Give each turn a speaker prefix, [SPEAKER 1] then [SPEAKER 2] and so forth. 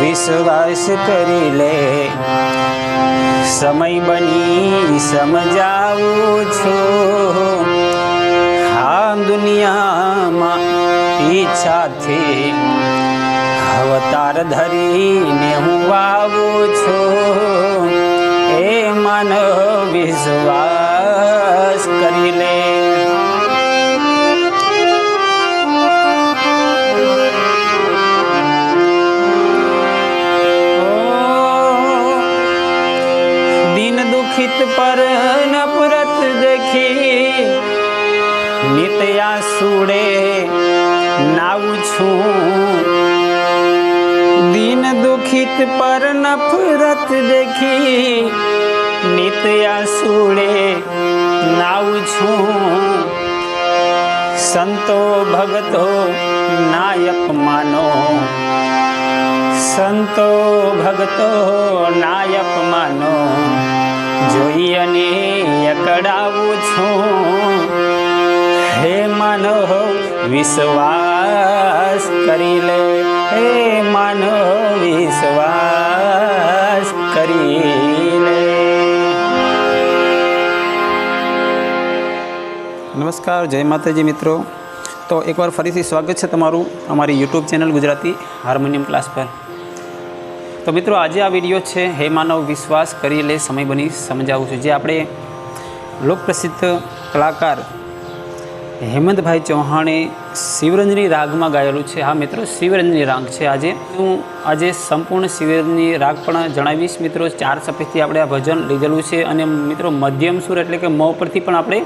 [SPEAKER 1] વિશ્વાસ કરી લે. સમય બની સમજાવું છું. આ દુનિયામાં ઈચ્છાથી અવતાર ધરીને હું વાવું છું. એ માનવ વિશ્વાસ કરી લે. દુખિત પર નફરત દેખી. નિતયા સુડે નાવું છું. દિન દુખિત પર નફરત દેખી. નિતયા સુડે નાવું છું. સંતો ભગતો નાયક માનો. સંતો ભગતો નાયક માનો. જોઈ અને અકડાવું છું. હે માનો વિશ્વાસ કરી લે. હે માનો વિશ્વાસ કરી લે. નમસ્કાર, જય માતાજી મિત્રો. તો એકવાર ફરીથી સ્વાગત છે તમારું અમારી YouTube channel Gujarati harmonium class પર. તો મિત્રો, આજે આ વીડિયો છે, હે માનવ વિશ્વાસ કરી લે, સમય બની સમજાવું છું. જે આપણે લોકપ્રસિદ્ધ કલાકાર હેમંતભાઈ ચૌહાણે શિવરંજની રાગમાં ગાયેલું છે. હા મિત્રો, શિવરંજની રાગ છે આજે. હું આજે સંપૂર્ણ શિવરંજની રાગ પણ જણાવીશ. મિત્રો, ચાર સફેદથી આપણે આ ભજન લીધેલું છે અને મિત્રો, મધ્યમ સુર એટલે કે મ પરથી પણ આપણે